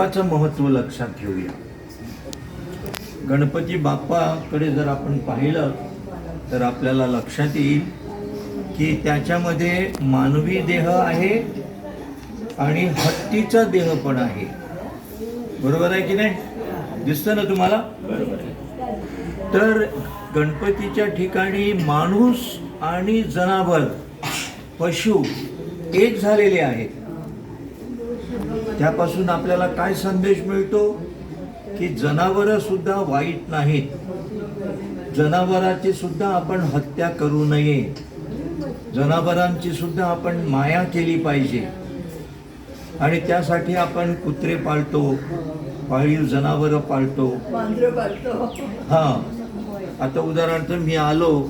बाप्पाचं महत्त्व लक्षात घेऊया. गणपती बाप्पाकडे जर आपण पाहिलं तर आपल्याला लक्षात येईल की त्याच्यामध्ये मानवी देह आहे आणि हत्तीचा देह पण आहे. बरोबर आहे की नाही? दिसतं ना तुम्हाला? तर गणपतीच्या ठिकाणी माणूस आणि जनावर पशु एक झालेले आहेत. त्यापासून आपल्याला काय संदेश मिळतो? की जनावरं सुद्धा वाईट नाहीत. जनावराची सुद्धा आपण हत्या करू नये. जनावरांची सुद्धा आपण माया केली पाहिजे. आणि त्यासाठी आपण कुत्रे पाळतो पाळीव जनावरं पाळतो. हा. आता उदाहरणार्थ मी आलो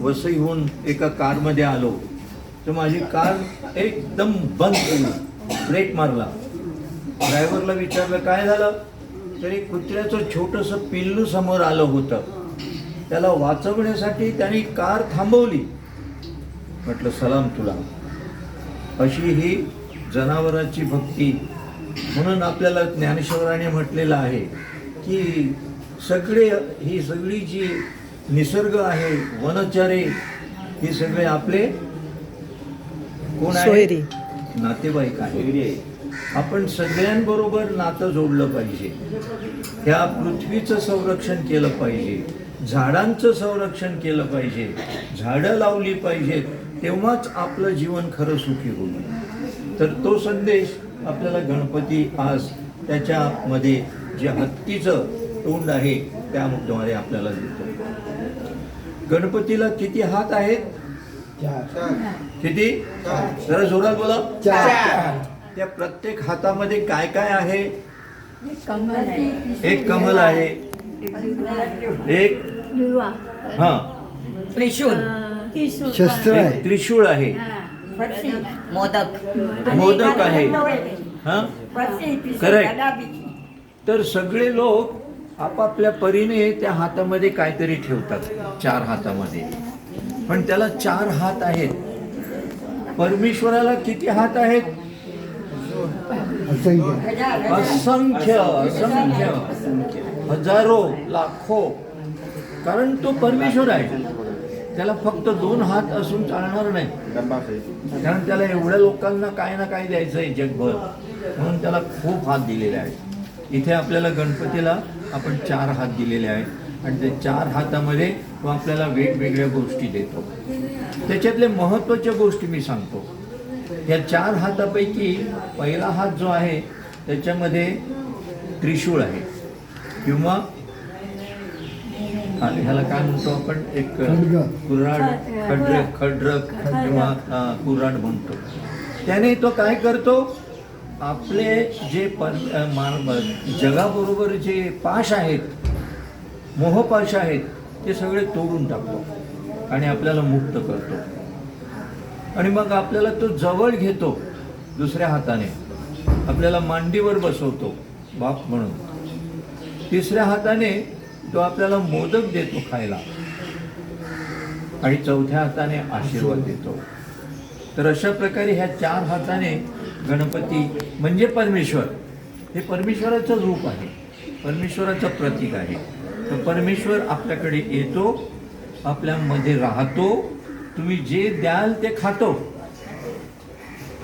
वसईहून एका कारमध्ये आलो. तर माझी कार एकदम बंद केली ब्रेक मारला. ड्रायव्हरला विचारलं काय झालं? तरी कुत्र्याचं छोटंसं पिल्लू समोर आलं होतं. त्याला वाचवण्यासाठी त्यांनी कार थांबवली. म्हटलं सलाम तुला. अशी ही जनावरांची भक्ती. म्हणून आपल्याला ज्ञानेश्वराने म्हटलेलं आहे की सगळे ही सगळी जी निसर्ग आहे वनचरे ही सगळे आपले कोण आहे. नातेवाईक आहे. आपण सगळ्यांबरोबर नातं जोडलं पाहिजे. ह्या पृथ्वीचं संरक्षण केलं पाहिजे. झाडांचं संरक्षण केलं पाहिजे. झाडं लावली पाहिजेत. तेव्हाच आपलं जीवन खरं सुखी होईल. तर तो संदेश आपल्याला गणपती आज त्याच्यामध्ये जे हत्तीचं तोंड आहे त्या मुद्द्यामध्ये आपल्याला देतो. गणपतीला किती हात आहेत? किती? जरा जोरात बोला. त्या प्रत्येक हातामध्ये काय काय आहे? कमल आहे. एक कमल आहे. एक हा. त्रिशूल. त्रिशूळ शस्त्र एक त्रिशूळ आहे. मोदक. मोदक आहे. हा. तर सगळे लोक आपापल्या परीने त्या हातामध्ये काहीतरी ठेवतात चार हातामध्ये. पण त्याला चार हात आहेत. परमेश्वराला किती हात आहेत? असंख्य असंख्य असंख्य हजारो लाखो. कारण तो परमेश्वर आहे. त्याला फक्त दोन हात असून चालणार नाही. कारण त्याला एवढ्या लोकांना काय ना काय द्यायचं आहे जगभर. म्हणून त्याला खूप हात दिलेले आहेत. इथे आपल्याला गणपतीला आपण चार हात दिलेले आहेत. आणि ते चार हातामध्ये तो आपल्याला वेगवेगळ्या गोष्टी देतो. त्याच्यातले महत्त्वाच्या गोष्टी मी सांगतो. या चार हातापैकी पहिला हात जो आहे त्याच्यामध्ये त्रिशूळ आहे. किंवा हा, ह्याला काय म्हणतो आपण? एक. कुऱ्हाड खड्र खड्रक किंवा कुऱ्हाड म्हणतो. त्याने तो काय करतो? आपले जे पर जगाबरोबर जे पाश आहेत मोहपाश आहेत ते सगळे तोडून टाकतो आणि आपल्याला मुक्त करतो. आणि मग आपल्याला तो जवळ घेतो दुसऱ्या हाताने. आपल्याला मांडीवर बसवतो बाप म्हणून. तिसऱ्या हाताने तो आपल्याला मोदक देतो खायला. आणि चौथ्या हाताने आशीर्वाद देतो. तर अशा प्रकारे ह्या चार हाताने गणपती म्हणजे परमेश्वर हे परमेश्वराचं रूप आहे. परमेश्वराचं प्रतीक आहे. तर परमेश्वर आपल्याकडे येतो आपल्यामध्ये राहतो तुम्ही जे द्याल ते खातो.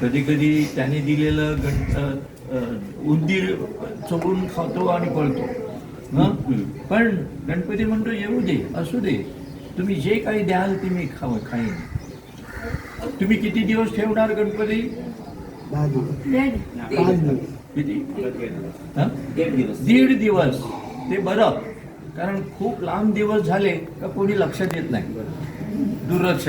कधी कधी त्याने दिलेलं गण उंदीर चोरून खातो आणि पळतो. हं? पण गणपती म्हणतो येऊ दे असू दे. तुम्ही जे काही द्याल ते मी खाव खाईन. तुम्ही किती दिवस ठेवणार गणपती? किती? हं? दीड दिवस. ते बरं. कारण खूप लांब दिवस झाले का कोणी लक्ष देत नाही. दुर्लक्ष